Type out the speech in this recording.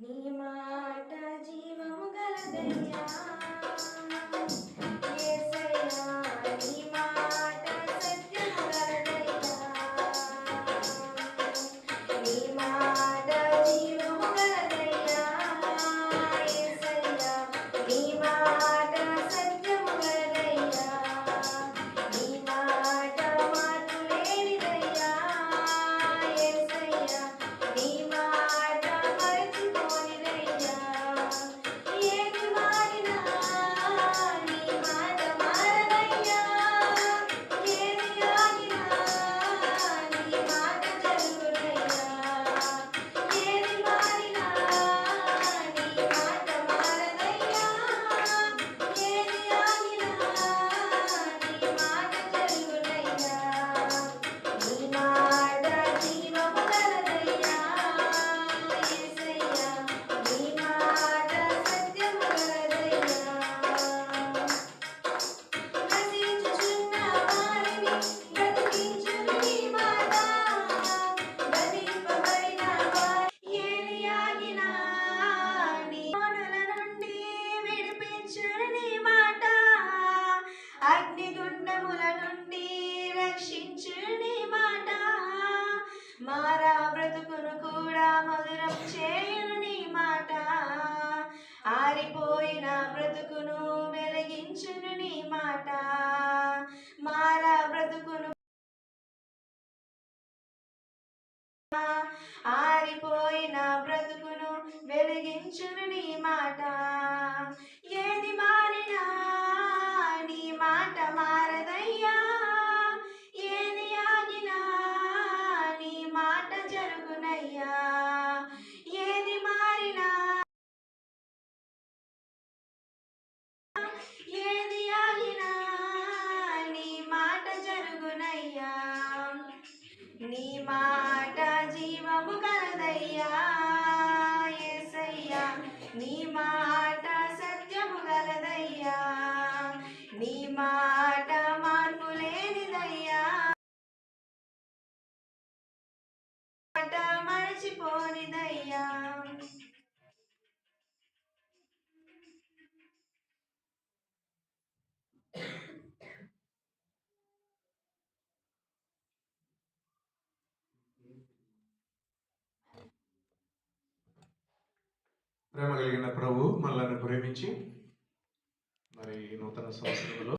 నీ మాట జీవము గలదయ్యా. నీ మాట జీవము కలదయ్యా ఎసయ్యా నీ మాట సత్యము కలదయ్యా నీ మాట మార్పు లేనిదయ్యా. మాట మరచిపోనిదయ్యా. ప్రేమ కలిగిన ప్రభు మనల్ని ప్రేమించి మరి నూతన సంవత్సరంలో